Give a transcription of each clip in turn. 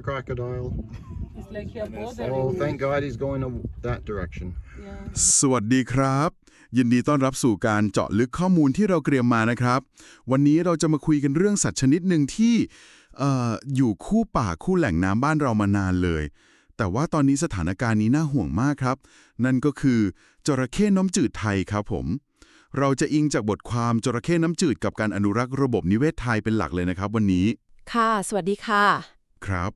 Goodbye, Mr. Crocodile. It's like you're bothering Oh, me. thank God he's going to that direction. Yeah. สวัสดีครับ ยินดีต้อนรับสู่การเจาะลึกข้อมูลที่เราเตรียมมานะครับ วันนี้เราจะมาคุยกันเรื่องสัตว์ชนิดหนึ่งที่เอ่ออยู่คู่ป่าคู่แหล่งน้ำบ้านเรามานานเลย แต่ว่าตอนนี้สถานการณ์นี้น่าห่วงมากครับ นั่นก็คือจระเข้น้ำจืดไทยครับผม เราจะอิงจากบทความจระเข้น้ำจืดกับการอนุรักษ์ระบบนิเวศไทยเป็นหลักเลยนะครับ วันนี้ค่ะ สวัสดีค่ะ ครับ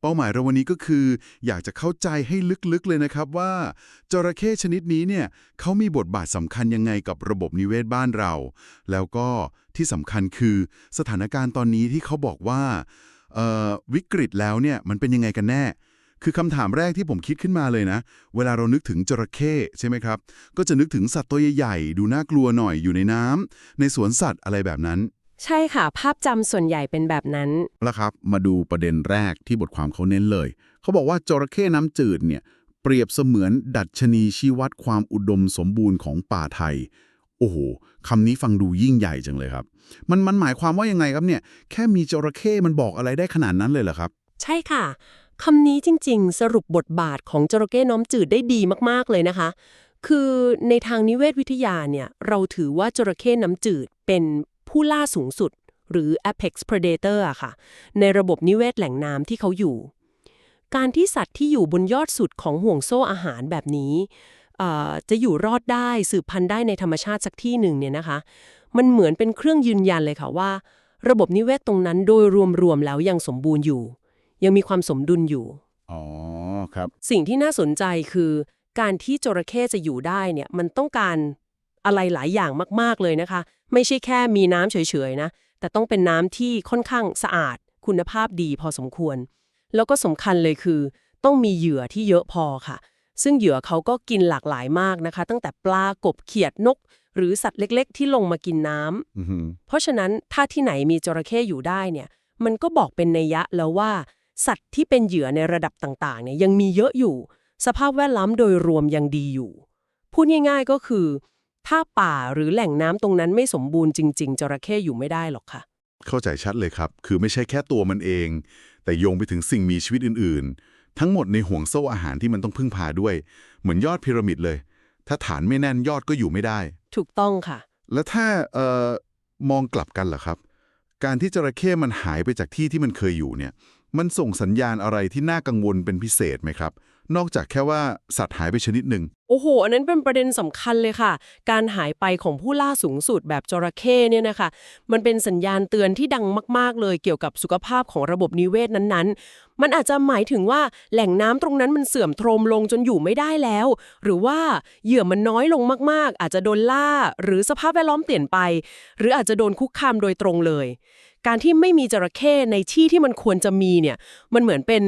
เป้าหมายเราวันนี้ก็คือ อยากจะเข้าใจให้ลึกๆเลยนะครับว่าจระเข้ชนิดนี้เนี่ยเขามีบทบาทสำคัญยังไงกับระบบนิเวศบ้านเรา แล้วก็ที่สำคัญคือสถานการณ์ตอนนี้ที่เขาบอกว่าวิกฤตแล้วเนี่ยมันเป็นยังไงกันแน่ คือคำถามแรกที่ผมคิดขึ้นมาเลยนะ เวลาเรานึกถึงจระเข้ใช่ไหมครับ ก็จะนึกถึงสัตว์ตัวใหญ่ๆดูน่ากลัวหน่อยอยู่ในน้ำในสวนสัตว์อะไรแบบนั้น ใช่ค่ะ ภาพจำส่วนใหญ่เป็นแบบนั้น แล้วครับ มาดูประเด็นแรกที่บทความเขาเน้นเลย เขาบอกว่าจระเข้น้ำจืดเนี่ย เปรียบเสมือนดัชนีชี้วัดความอุดมสมบูรณ์ของป่าไทย โอ้โหคำนี้ฟังดูยิ่งใหญ่จังเลยครับ มันมันหมายความว่ายังไงครับเนี่ย แค่มีจระเข้มันบอกอะไรได้ขนาดนั้นเลยเหรอครับ ใช่ค่ะคำนี้จริง ๆ สรุปบทบาทของจระเข้น้ำจืดได้ดีมากๆเลยนะคะ คือในทางนิเวศวิทยาเนี่ย เราถือว่าจระเข้น้ำจืดเป็น ผู้ล่าสูงสุด หรือ apex predator อะค่ะ ในระบบนิเวศแหล่งน้ำที่เขาอยู่ การที่สัตว์ที่อยู่บนยอดสุดของห่วงโซ่อาหารแบบนี้เอ่อจะอยู่รอดได้สืบพันธุ์ได้ในธรรมชาติสักที่หนึ่งเนี่ยนะคะ มันเหมือนเป็นเครื่องยืนยันเลยค่ะว่า ระบบนิเวศตรงนั้นโดยรวมๆแล้วยังสมบูรณ์อยู่ ยังมีความสมดุลอยู่อ๋อครับ สิ่งที่น่าสนใจคือ การที่จระเข้จะอยู่ได้เนี่ยมันต้องการ อะไรหลายอย่างมากๆเลยนะคะ ไม่ใช่แค่มีน้ำเฉยๆนะ แต่ต้องเป็นน้ำที่ค่อนข้างสะอาด คุณภาพดีพอสมควร แล้วก็สำคัญเลยคือ ต้องมีเหยื่อที่เยอะพอค่ะ ซึ่งเหยื่อเขาก็กินหลากหลายมากนะคะ ตั้งแต่ปลากบเขียดนก หรือสัตว์เล็ก ๆ ที่ลงมากินน้ำอือหือเพราะฉะนั้นถ้าที่ไหนมีจระเข้อยู่ได้เนี่ยมันก็บอกเป็นนัยยะแล้วว่า สัตว์ที่เป็นเหยื่อในระดับต่างๆเนี่ยยังมีเยอะอยู่ สภาพแวดล้อมโดยรวมยังดีอยู่ พูดง่ายๆก็คือ ถ้าป่าหรือแหล่งน้ำตรงนั้นไม่สมบูรณ์จริง ๆ จระเข้อยู่ไม่ได้หรอกค่ะ เข้าใจชัดเลยครับ คือไม่ใช่แค่ตัวมันเอง แต่โยงไปถึงสิ่งมีชีวิตอื่น ๆ ทั้งหมดในห่วงโซ่อาหารที่มันต้องพึ่งพาด้วย เหมือนยอดพีระมิดเลย ถ้าฐานไม่แน่นยอดก็อยู่ไม่ได้ ถูกต้องค่ะ แล้วถ้าเอ่อมองกลับกันเหรอครับ การที่จระเข้มันหายไปจากที่ที่มันเคยอยู่เนี่ย มันส่งสัญญาณอะไรที่น่ากังวลเป็นพิเศษไหมครับ นอกจากแค่ว่าสัตว์หายไปชนิดหนึ่ง โอ้โห อันนั้นเป็นประเด็นสำคัญเลยค่ะ การหายไปของผู้ล่าสูงสุดแบบจระเข้เนี่ยนะคะ มันเป็นสัญญาณเตือนที่ดังมาก ๆ เลยเกี่ยวกับสุขภาพของระบบนิเวศนั้นๆ มันอาจจะหมายถึงว่าแหล่งน้ำตรงนั้นมันเสื่อมโทรมลงจนอยู่ไม่ได้แล้ว หรือว่าเหยื่อมันน้อยลงมาก ๆ อาจจะโดนล่า หรือสภาพแวดล้อมเปลี่ยนไป หรืออาจจะโดนคุกคามโดยตรงเลย การที่ไม่มีจระเข้ในที่ที่มันควรจะมีเนี่ยมันเหมือนเป็น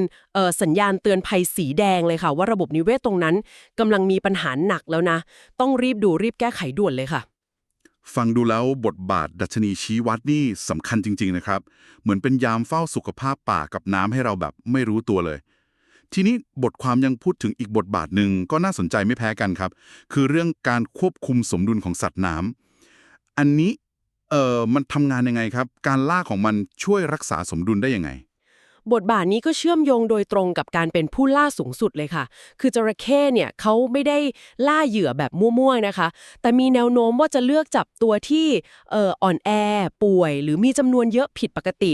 สัญญาณเตือนภัยสีแดงเลยค่ะ ว่าระบบนิเวศตรงนั้นกำลังมีปัญหาหนักแล้วนะ ต้องรีบดูรีบแก้ไขด่วนเลยค่ะ ฟังดูแล้วบทบาทดัชนีชี้วัดนี่สำคัญจริง ๆนะครับ เหมือนเป็นยามเฝ้าสุขภาพป่ากับน้ำให้เราแบบไม่รู้ตัวเลยทีนี้บทความยังพูดถึงอีกบทบาทหนึ่งก็น่าสนใจไม่แพ้กันครับ คือเรื่องการควบคุมสมดุลของสัตว์น้ำอันนี้ เอ่อมันทำงานยังไงครับ การล่าของมันช่วยรักษาสมดุลได้ยังไง บทบาทนี้ก็เชื่อมโยงโดยตรงกับการเป็นผู้ล่าสูงสุดเลยค่ะ คือจระเข้เนี่ยเขาไม่ได้ล่าเหยื่อแบบมั่วๆนะคะ แต่มีแนวโน้มว่าจะเลือกจับตัวที่เอ่ออ่อนแอ ป่วย หรือมีจำนวนเยอะผิดปกติ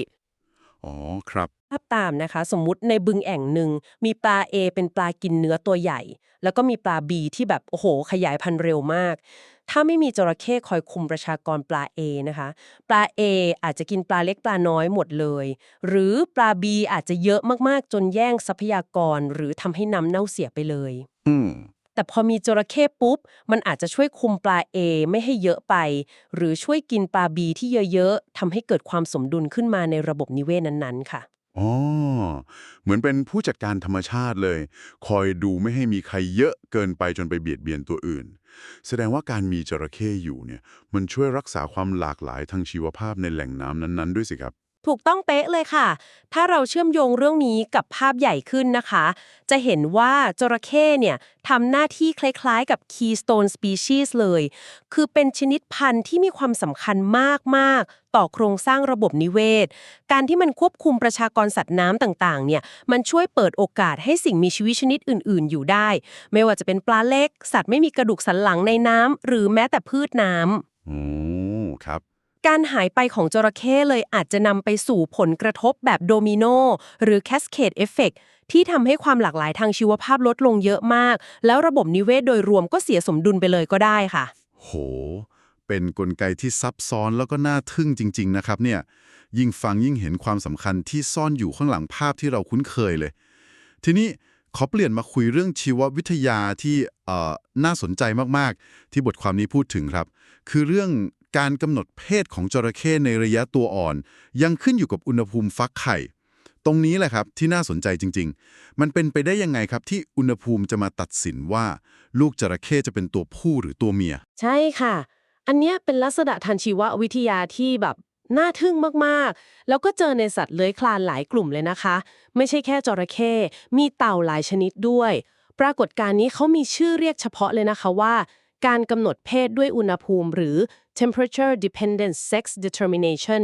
อ๋อครับ ภาพตามนะคะ สมมุติในบึงแอ่งหนึ่งมีปลา A เป็นปลากินเนื้อตัวใหญ่ แล้วก็มีปลา B ที่แบบ โอ้โห ขยายพันธุ์เร็วมาก ถ้าไม่มีจระเข้คอยคุมประชากรปลา A นะคะ ปลา A อาจจะกินปลาเล็กปลาน้อยหมดเลย หรือปลา B อาจจะเยอะมากๆ จนแย่งทรัพยากร หรือทำให้น้ำเน่าเสียไปเลย อืมแต่พอมีจระเข้ปุ๊บ มันอาจจะช่วยคุมปลา A ไม่ให้เยอะไป หรือช่วยกินปลา B ที่เยอะๆทำให้เกิดความสมดุลขึ้นมาในระบบนิเวศนั้นๆ ค่ะ อ๋อ เหมือนเป็นผู้จัดการธรรมชาติเลย คอยดูไม่ให้มีใครเยอะเกินไปจนไปเบียดเบียนตัวอื่น แสดงว่าการมีจระเข้อยู่เนี่ยมันช่วยรักษาความหลากหลายทางชีวภาพในแหล่งน้ำนั้นๆด้วยสิครับ ถูกต้องเป๊ะเลยค่ะ ถ้าเราเชื่อมโยงเรื่องนี้กับภาพใหญ่ขึ้นนะคะ จะเห็นว่าจระเข้เนี่ยทำหน้าที่คล้ายๆกับ keystone species เลย คือเป็นชนิดพันธุ์ที่มีความสำคัญมาก ๆ ต่อโครงสร้างระบบนิเวศ การที่มันควบคุมประชากรสัตว์น้ำต่างๆ เนี่ย มันช่วยเปิดโอกาสให้สิ่งมีชีวิตชนิดอื่น ๆ อยู่ได้ ไม่ว่าจะเป็นปลาเล็ก สัตว์ไม่มีกระดูกสันหลังในน้ำหรือแม้แต่พืชน้ำโอ้ครับ การหายไปของจระเข้เลยอาจจะนำไปสู่ผลกระทบแบบโดมิโนหรือ cascade effect ที่ทำให้ความหลากหลายทางชีวภาพลดลงเยอะมาก แล้วระบบนิเวศโดยรวมก็เสียสมดุลไปเลยก็ได้ค่ะ โห เป็นกลไกที่ซับซ้อนแล้วก็น่าทึ่งจริง ๆ นะครับเนี่ยยิ่งฟังยิ่งเห็นความสำคัญที่ซ่อนอยู่ข้างหลังภาพที่เราคุ้นเคยเลย ทีนี้ขอเปลี่ยนมาคุยเรื่องชีววิทยาที่เอ่อน่าสนใจมากๆ ที่บทความนี้พูดถึงครับ คือเรื่อง การกำหนดเพศของจระเข้ในระยะตัวอ่อน ยังขึ้นอยู่กับอุณหภูมิฟักไข่ ตรงนี้แหละครับที่น่าสนใจจริง ๆ มันเป็นไปได้ยังไงครับที่อุณหภูมิจะมาตัดสินว่า ลูกจระเข้จะเป็นตัวผู้หรือตัวเมีย ใช่ค่ะ อันเนี้ยเป็นลักษณะทางชีววิทยาที่แบบน่าทึ่งมากๆ แล้วก็เจอในสัตว์เลื้อยคลานหลายกลุ่มเลยนะคะ ไม่ใช่แค่จระเข้ มีเต่าหลายชนิดด้วย ปรากฏการณ์นี้เขามีชื่อเรียกเฉพาะเลยนะคะว่า การกำหนดเพศด้วยอุณหภูมิหรือ temperature dependent sex determination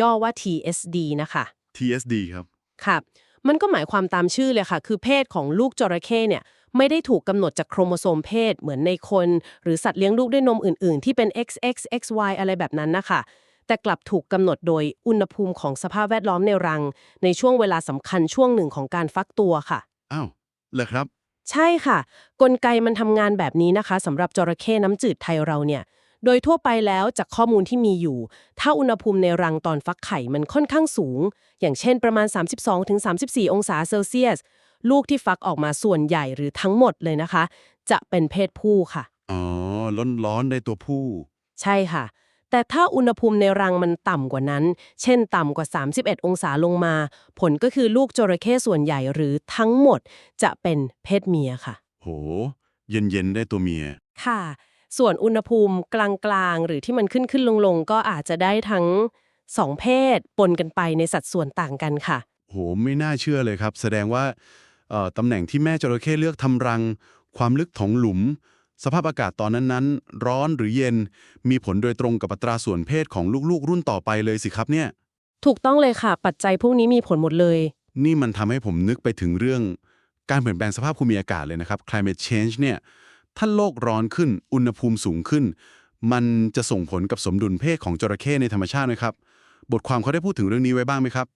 ย่อว่า TSD นะคะ TSD ครับครับ มันก็หมายความตามชื่อเลยค่ะ คือเพศของลูกจระเข้เนี่ยไม่ได้ถูกกำหนดจากโครโมโซมเพศเหมือนในคน หรือสัตว์เลี้ยงลูกด้วยนมอื่น ๆ ที่เป็น XX XY อะไรแบบนั้นนะคะ แต่กลับถูกกำหนดโดยอุณหภูมิของสภาพแวดล้อมในรัง ในช่วงเวลาสำคัญช่วงหนึ่งของการฟักตัวค่ะ อ้าวเหรอครับ ใช่ค่ะ กลไกมันทำงานแบบนี้นะคะสำหรับจระเข้น้ำจืดไทยเราเนี่ย โดยทั่วไปแล้วจากข้อมูลที่มีอยู่ ถ้าอุณหภูมิในรังตอนฟักไข่มันค่อนข้างสูง อย่างเช่นประมาณ 32-34 องศาเซลเซียส ลูกที่ฟักออกมาส่วนใหญ่หรือทั้งหมดเลยนะคะ จะเป็นเพศผู้ค่ะ อ๋อร้อนร้อนๆได้ตัวผู้ ใช่ค่ะ แต่ถ้าอุณหภูมิในรังมันต่ำกว่านั้น เช่นต่ำกว่า 31 องศาลงมา ผลก็คือลูกจระเข้ส่วนใหญ่หรือทั้งหมดจะเป็นเพศเมียค่ะ โห เย็นเย็นๆได้ตัวเมีย ค่ะ ส่วนอุณหภูมิกลางๆ หรือที่มันขึ้นขึ้นลงลงๆ ก็อาจจะได้ทั้งสองเพศปนกันไปในสัดส่วนต่างกันค่ะ โห ไม่น่าเชื่อเลยครับ แสดงว่าเอ่อตำแหน่งที่แม่จระเข้เลือกทำรัง ความลึกของหลุม สภาพอากาศตอนนั้นๆ ร้อนหรือเย็น มีผลโดยตรงกับอัตราส่วนเพศของลูกๆ รุ่นต่อไปเลยสิครับเนี่ย ถูกต้องเลยค่ะ ปัจจัยพวกนี้มีผลหมดเลย นี่มันทำให้ผมนึกไปถึงเรื่อง การเปลี่ยนแปลงสภาพภูมิอากาศเลยนะครับ climate change เนี่ยถ้าโลกร้อนขึ้น อุณหภูมิสูงขึ้น มันจะส่งผลกับสมดุลเพศของจระเข้ในธรรมชาติไหมครับ บทความเขาได้พูดถึงเรื่องนี้ไว้บ้างไหมครับ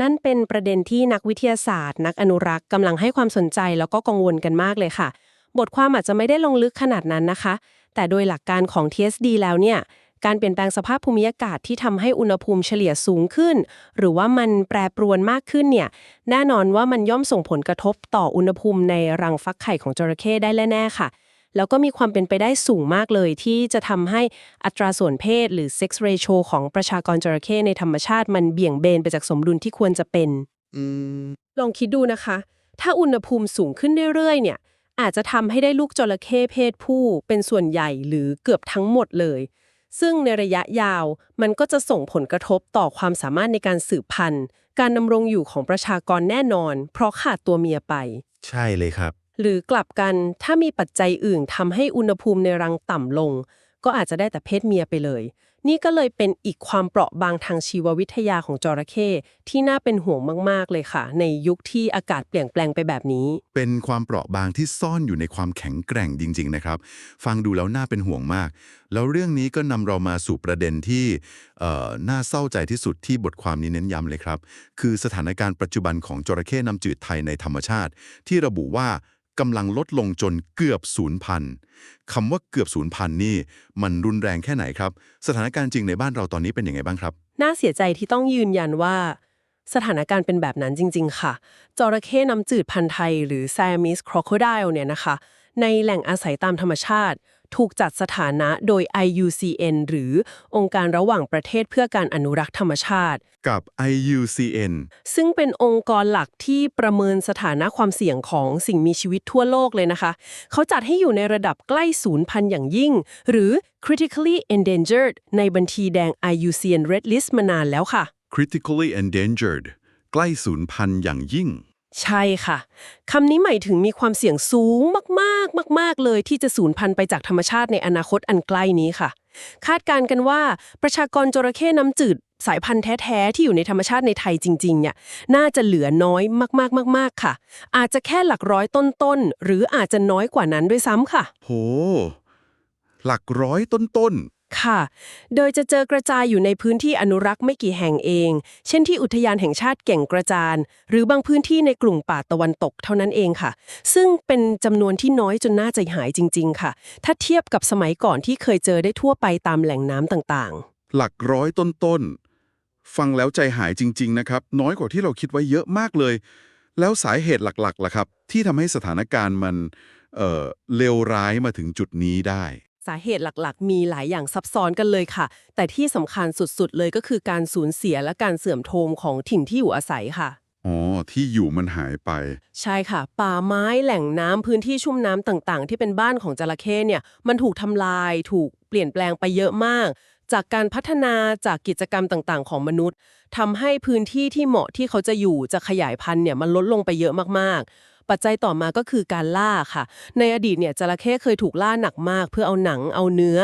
นั่นเป็นประเด็นที่นักวิทยาศาสตร์ นักอนุรักษ์กำลังให้ความสนใจแล้วก็กังวลกันมากเลยค่ะ บทความอาจจะไม่ได้ลงลึกขนาดนั้นนะคะ แต่โดยหลักการของ TSD แล้วเนี่ยการเปลี่ยนแปลงสภาพภูมิอากาศที่ทำให้อุณหภูมิเฉลี่ยสูงขึ้น หรือว่ามันแปรปรวนมากขึ้นเนี่ยแน่นอนว่ามันย่อมส่งผลกระทบต่ออุณหภูมิในรังฟักไข่ของจระเข้ได้แน่ๆค่ะ แล้วก็มีความเป็นไปได้สูงมากเลยที่จะทำให้อัตราส่วนเพศ หรือ sex ratio ของประชากรจระเข้ในธรรมชาติมันเบี่ยงเบนไปจากสมดุลที่ควรจะเป็นอืมลองคิดดูนะคะ ถ้าอุณหภูมิสูงขึ้นเรื่อยๆเนี่ย อาจจะทำให้ได้ลูกจระเข้เพศผู้เป็นส่วนใหญ่หรือเกือบทั้งหมดเลย ซึ่งในระยะยาวมันก็จะส่งผลกระทบต่อความสามารถในการสืบพันธุ์ การดำรงอยู่ของประชากรแน่นอน เพราะขาดตัวเมียไป ใช่เลยครับ หรือกลับกันถ้ามีปัจจัยอื่นทำให้อุณหภูมิในรังต่ำลง ก็อาจจะได้แต่เพศเมียไปเลย นี่ก็เลยเป็นอีกความเปราะบางทางชีววิทยาของจระเข้ที่น่าเป็นห่วงมากๆเลยค่ะ ในยุคที่อากาศเปลี่ยนแปลงไปแบบนี้ เป็นความเปราะบางที่ซ่อนอยู่ในความแข็งแกร่งจริง ๆ นะครับ ฟังดูแล้วน่าเป็นห่วงมาก แล้วเรื่องนี้ก็นำเรามาสู่ประเด็นที่น่าเศร้าใจที่สุดที่บทความนี้เน้นย้ำเลยครับ คือสถานการณ์ปัจจุบันของจระเข้น้ำจืดไทยในธรรมชาติ ที่ระบุว่า กำลังลดลงจนเกือบศูนย์พันคำว่าเกือบศูนย์พันนี่ มันรุนแรงแค่ไหนครับ สถานการณ์จริงในบ้านเราตอนนี้เป็นยังไงบ้างครับ น่าเสียใจที่ต้องยืนยันว่า สถานการณ์เป็นแบบนั้นจริง ๆ ค่ะ จระเข้น้ำจืดพันธุ์ไทย หรือ Siamese crocodile เนี่ยนะคะ ในแหล่งอาศัยตามธรรมชาติ ถูกจัดสถานะโดย IUCN หรือองค์การระหว่างประเทศเพื่อการอนุรักษ์ธรรมชาติ กับ IUCN ซึ่งเป็นองค์กรหลักที่ประเมินสถานะความเสี่ยงของสิ่งมีชีวิตทั่วโลกเลยนะคะ เขาจัดให้อยู่ในระดับใกล้ศูนย์พันธุ์อย่างยิ่ง หรือ critically endangered ในบัญชีแดง IUCN Red List มานานแล้วค่ะ critically endangered ใกล้สูญพันธุ์อย่างยิ่ง ใช่ค่ะ คำนี้หมายถึงมีความเสี่ยงสูงมากๆ มาก ๆ เลยที่จะสูญพันธุ์ไปจากธรรมชาติในอนาคตอันใกล้นี้ค่ะ คาดการณ์กันว่าประชากรจระเข้น้ำจืด สายพันธุ์แท้ๆ ที่อยู่ในธรรมชาติในไทยจริง ๆ เนี่ย น่าจะเหลือน้อยมากๆๆๆค่ะ อาจจะแค่หลักร้อยต้น ๆ หรืออาจจะน้อยกว่านั้นด้วยซ้ำค่ะ โห หลักร้อยต้น ๆ ค่ะ โดยจะเจอกระจายอยู่ในพื้นที่อนุรักษ์ไม่กี่แห่งเอง เช่นที่อุทยานแห่งชาติแก่งกระจาน หรือบางพื้นที่ในกลุ่มป่าตะวันตกเท่านั้นเองค่ะ ซึ่งเป็นจำนวนที่น้อยจนน่าใจหายจริง ๆ ค่ะ ถ้าเทียบกับสมัยก่อนที่เคยเจอได้ทั่วไปตามแหล่งน้ำต่างๆ หลักร้อยต้นๆ ฟังแล้วใจหายจริง ๆ นะครับ น้อยกว่าที่เราคิดไว้เยอะมากเลย แล้วสาเหตุหลักๆล่ะครับ ที่ทำให้สถานการณ์มันเเลวร้ายมาถึงจุดนี้ได้ สาเหตุหลักๆ มีหลายอย่างซับซ้อนกันเลยค่ะ แต่ที่สำคัญสุดๆ เลยก็คือการสูญเสียและการเสื่อมโทรมของถิ่นที่อยู่อาศัยค่ะ อ๋อ ที่อยู่มันหายไป ใช่ค่ะ ป่าไม้แหล่งน้ำพื้นที่ชุ่มน้ำต่างๆ ที่เป็นบ้านของจระเข้เนี่ย มันถูกทำลาย ถูกเปลี่ยนแปลงไปเยอะมาก จากการพัฒนาจากกิจกรรมต่างๆ ของมนุษย์ทำให้พื้นที่ที่เหมาะที่เขาจะอยู่จะขยายพันธุ์เนี่ยมันลดลงไปเยอะมากๆ ปัจจัยต่อมาก็คือการล่าค่ะ ในอดีตเนี่ยจระเข้เคยถูกล่าหนักมาก เพื่อเอาหนังเอาเนื้อ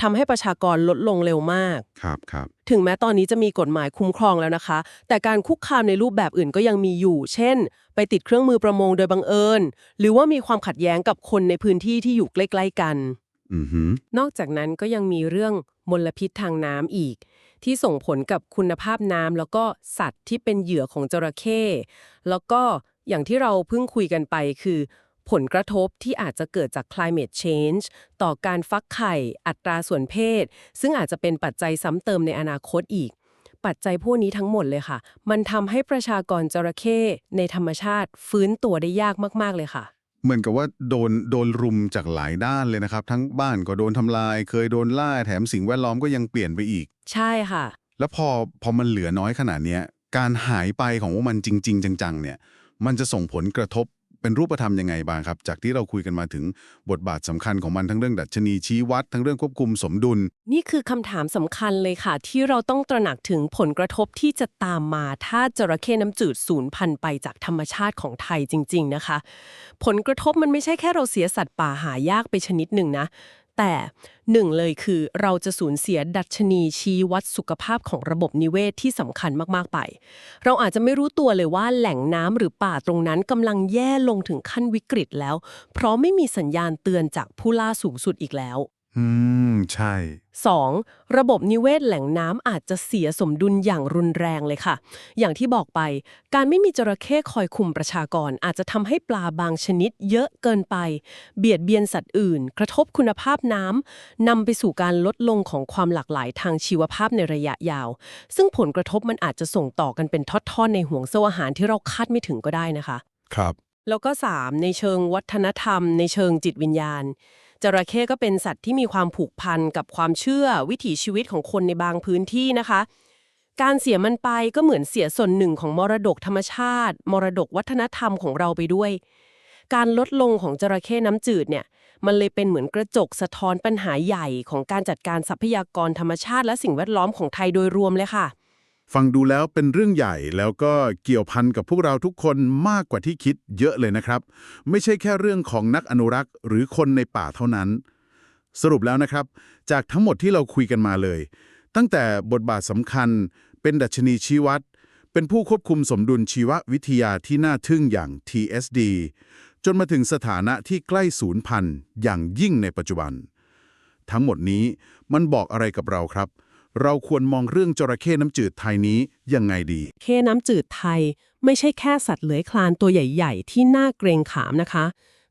ทำให้ประชากรลดลงเร็วมากครับครับถึงแม้ตอนนี้จะมีกฎหมายคุ้มครองแล้วนะคะ แต่การคุกคามในรูปแบบอื่นก็ยังมีอยู่ เช่น ไปติดเครื่องมือประมงโดยบังเอิญ หรือว่ามีความขัดแย้งกับคนในพื้นที่ที่อยู่ใกล้ ๆกันอือหือนอกจากนั้นก็ยังมีเรื่องมลพิษทางน้ำอีก ที่ส่งผลกับคุณภาพน้ำแล้วก็สัตว์ที่เป็นเหยื่อของจระเข้แล้วก็ อย่างที่เราเพิ่งคุยกันไปคือ ผลกระทบที่อาจจะเกิดจาก climate change ต่อการฟักไข่ อัตราส่วนเพศ ซึ่งอาจจะเป็นปัจจัยซ้ำเติมในอนาคตอีก ปัจจัยพวกนี้ทั้งหมดเลยค่ะ มันทำให้ประชากรจระเข้ในธรรมชาติฟื้นตัวได้ยากมาก ๆ เลยค่ะเหมือนกับว่าโดนโดนรุมจากหลายด้านเลยนะครับ ทั้งบ้านก็โดนทำลาย เคยโดนล่าแถมสิ่งแวดล้อมก็ยังเปลี่ยนไปอีก ใช่ค่ะ แล้วพอพอมันเหลือน้อยขนาดเนี้ยการหายไปของพวกมันจริง ๆ จังๆเนี่ย มันจะส่งผลกระทบเป็นรูปธรรมยังไงบ้างครับ จากที่เราคุยกันมาถึงบทบาทสำคัญของมันทั้งเรื่องดัชนีชี้วัด ทั้งเรื่องควบคุมสมดุล นี่คือคำถามสำคัญเลยค่ะ ที่เราต้องตระหนักถึงผลกระทบที่จะตามมาถ้าจระเข้น้ำจืดสูญพันธุ์ไปจากธรรมชาติของไทยจริง ๆนะคะ ผลกระทบมันไม่ใช่แค่เราเสียสัตว์ป่าหายากไปชนิดหนึ่งนะ แต่หนึ่งเลยคือเราจะสูญเสียดัชนีชี้วัดสุขภาพของระบบนิเวศที่สำคัญมาก ๆ ไป เราอาจจะไม่รู้ตัวเลยว่าแหล่งน้ำหรือป่าตรงนั้นกำลังแย่ลงถึงขั้นวิกฤตแล้ว เพราะไม่มีสัญญาณเตือนจากผู้ล่าสูงสุดอีกแล้ว อืม ใช่ 2. ระบบนิเวศแหล่งน้ำอาจจะเสียสมดุลอย่างรุนแรงเลยค่ะ อย่างที่บอกไป การไม่มีจระเข้คอยคุมประชากร อาจจะทำให้ปลาบางชนิดเยอะเกินไป เบียดเบียนสัตว์อื่น กระทบคุณภาพน้ำนำไปสู่การลดลงของความหลากหลายทางชีวภาพในระยะยาว ซึ่งผลกระทบมันอาจจะส่งต่อกันเป็นทอดๆในห่วงโซ่อาหารที่เราคาดไม่ถึงก็ได้นะคะ ครับ แล้วก็ 3. ในเชิงวัฒนธรรม ในเชิงจิตวิญญาณ จระเข้ก็เป็นสัตว์ที่มีความผูกพันกับความเชื่อวิถีชีวิตของคนในบางพื้นที่นะคะ การเสียมันไปก็เหมือนเสียส่วนหนึ่งของมรดกธรรมชาติ มรดกวัฒนธรรมของเราไปด้วย การลดลงของจระเข้น้ำจืดเนี่ยมันเลยเป็นเหมือนกระจกสะท้อนปัญหาใหญ่ของการจัดการทรัพยากรธรรมชาติและสิ่งแวดล้อมของไทยโดยรวมเลยค่ะ ฟังดูแล้วเป็นเรื่องใหญ่แล้วก็เกี่ยวพันกับพวกเราทุกคนมากกว่าที่คิดเยอะเลยนะครับ ไม่ใช่แค่เรื่องของนักอนุรักษ์ หรือคนในป่าเท่านั้น สรุปแล้วนะครับ จากทั้งหมดที่เราคุยกันมาเลย ตั้งแต่บทบาทสำคัญ เป็นดัชนีชี้วัด เป็นผู้ควบคุมสมดุลชีววิทยาที่น่าทึ่งอย่าง TSD จนมาถึงสถานะที่ใกล้ศูนย์พันอย่างยิ่งในปัจจุบัน ทั้งหมดนี้มันบอกอะไรกับเราครับ เราควรมองเรื่องจระเข้น้ำจืดไทยนี้ยังไงดีเข้น้ำจืดไทยไม่ใช่แค่สัตว์เลื้อยคลานตัวใหญ่ ๆ ที่น่าเกรงขามนะคะ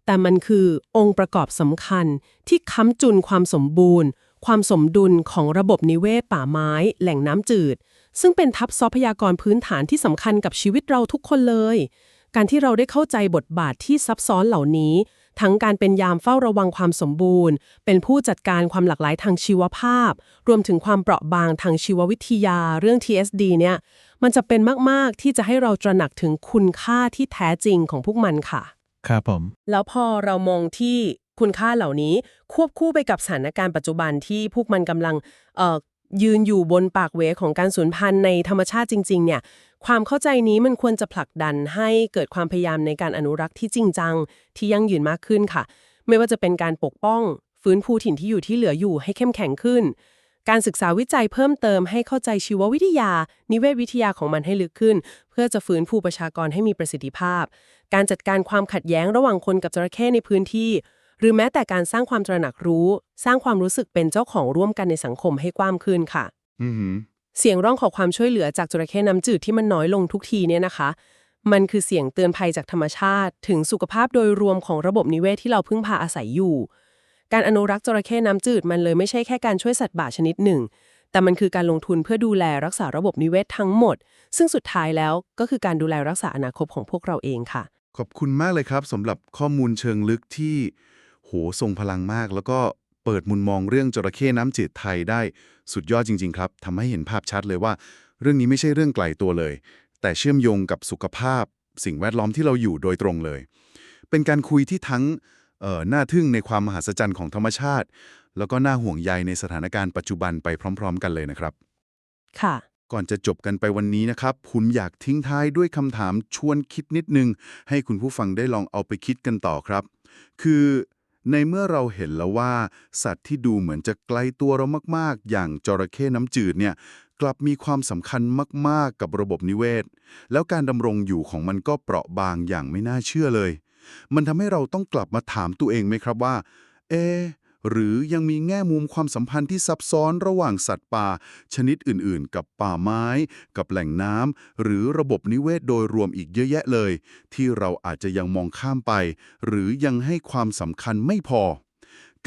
แต่มันคือองค์ประกอบสำคัญที่ค้ำจุนความสมบูรณ์ ความสมดุลของระบบนิเวศป่าไม้ แหล่งน้ำจืด ซึ่งเป็นทัพทรัพยากรพื้นฐานที่สำคัญกับชีวิตเราทุกคนเลย การที่เราได้เข้าใจบทบาทที่ซับซ้อนเหล่านี้ ทั้งการเป็นยามเฝ้าระวังความสมบูรณ์ เป็นผู้จัดการความหลากหลายทางชีวภาพ รวมถึงความเปราะบางทางชีววิทยาเรื่อง TSD เนี่ย มันจะเป็นมาก ๆ ที่จะให้เราตระหนักถึงคุณค่าที่แท้จริงของพวกมันค่ะ ครับผม แล้วพอเรามองที่คุณค่าเหล่านี้ควบคู่ไปกับสถานการณ์ปัจจุบันที่พวกมันกำลังเอ่อยืนอยู่บนปากเวของการสูญพันธุ์ในธรรมชาติจริง ๆ เนี่ย ความเข้าใจนี้มันควรจะผลักดันให้เกิดความพยายามในการอนุรักษ์ที่จริงจัง ที่ยั่งยืนมากขึ้นค่ะ ไม่ว่าจะเป็นการปกป้อง ฟื้นฟูถิ่นที่อยู่ที่เหลืออยู่ให้เข้มแข็งขึ้น การศึกษาวิจัยเพิ่มเติมให้เข้าใจชีววิทยา นิเวศวิทยาของมันให้ลึกขึ้น เพื่อจะฟื้นฟูประชากรให้มีประสิทธิภาพ การจัดการความขัดแย้งระหว่างคนกับจระเข้ในพื้นที่ หรือแม้แต่การสร้างความตระหนักรู้ สร้างความรู้สึกเป็นเจ้าของร่วมกันในสังคมให้กว้างขึ้นค่ะ อือ เสียงร้องขอความช่วยเหลือจากจระเข้น้ำจืดที่มันน้อยลงทุกทีเนี่ยนะคะ มันคือเสียงเตือนภัยจากธรรมชาติ ถึงสุขภาพโดยรวมของระบบนิเวศที่เราพึ่งพาอาศัยอยู่ การอนุรักษ์จระเข้น้ำจืดมันเลยไม่ใช่แค่การช่วยสัตว์ป่าชนิดหนึ่ง แต่มันคือการลงทุนเพื่อดูแลรักษาระบบนิเวศทั้งหมด ซึ่งสุดท้ายแล้วก็คือการดูแลรักษาอนาคตของพวกเราเองค่ะ ขอบคุณมากเลยครับสำหรับข้อมูลเชิงลึกที่ โหทรงพลังมากแล้วก็ เปิดมุมมองเรื่องจระเข้น้ำจืดไทยได้สุดยอดจริง ๆ ครับทำให้เห็นภาพชัดเลยว่า เรื่องนี้ไม่ใช่เรื่องไกลตัวเลย แต่เชื่อมโยงกับสุขภาพ สิ่งแวดล้อมที่เราอยู่โดยตรงเลย เป็นการคุยที่ทั้งเอ่อน่าทึ่งในความมหัศจรรย์ของธรรมชาติ แล้วก็น่าห่วงใยในสถานการณ์ปัจจุบันไปพร้อม ๆ กันเลยนะครับ ค่ะ ก่อนจะจบกันไปวันนี้นะครับ ผมอยากทิ้งท้ายด้วยคำถามชวนคิดนิดนึง ให้คุณผู้ฟังได้ลองเอาไปคิดกันต่อครับ คือ ในเมื่อเราเห็นแล้วว่า สัตว์ที่ดูเหมือนจะไกลตัวเรามาก ๆ อย่างจระเข้น้ำจืดเนี่ยกลับมีความสำคัญมาก ๆ กับระบบนิเวศ แล้วการดำรงอยู่ของมันก็เปราะบางอย่างไม่น่าเชื่อเลย มันทำให้เราต้องกลับมาถามตัวเองไหมครับว่า เอ๊ หรือยังมีแง่มุมความสัมพันธ์ที่ซับซ้อนระหว่างสัตว์ป่า ชนิดอื่นๆ กับป่าไม้ กับแหล่งน้ำหรือระบบนิเวศโดยรวมอีกเยอะแยะเลย ที่เราอาจจะยังมองข้ามไป หรือยังให้ความสำคัญไม่พอ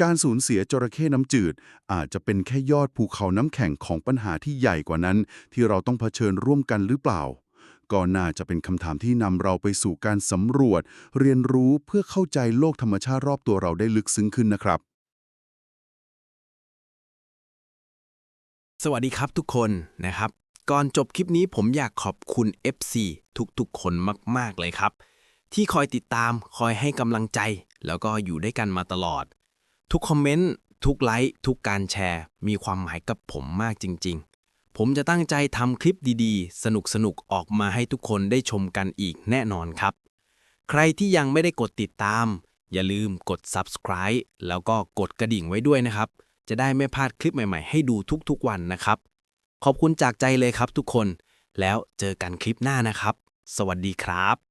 การสูญเสียจระเข้น้ำจืด อาจจะเป็นแค่ยอดภูเขาน้ำแข็งของปัญหาที่ใหญ่กว่านั้น ที่เราต้องเผชิญร่วมกันหรือเปล่าก็น่าจะเป็นคำถามที่นำเราไปสู่การสำรวจ เรียนรู้เพื่อเข้าใจโลกธรรมชาติรอบตัวเราได้ลึกซึ้งขึ้นนะครับ สวัสดีครับทุกคนนะครับ ก่อนจบคลิปนี้ผมอยากขอบคุณ FC ทุกๆ คนมาก ๆ เลยครับ ที่คอยติดตามคอยให้กำลังใจ แล้วก็อยู่ด้วยกันมาตลอด ทุกคอมเมนต์ทุกไลค์ทุกการแชร์ มีความหมายกับผมมากจริง ๆ ผมจะตั้งใจทำคลิปดีๆ สนุกๆ ออกมาให้ทุกคนได้ชมกันอีกแน่นอนครับ ใครที่ยังไม่ได้กดติดตาม อย่าลืมกด subscribe แล้วก็กดกระดิ่งไว้ด้วยนะครับ จะได้ไม่พลาดคลิปใหม่ๆ ให้ดูทุกๆวันนะครับ ขอบคุณจากใจเลยครับทุกคน แล้วเจอกันคลิปหน้านะครับ สวัสดีครับ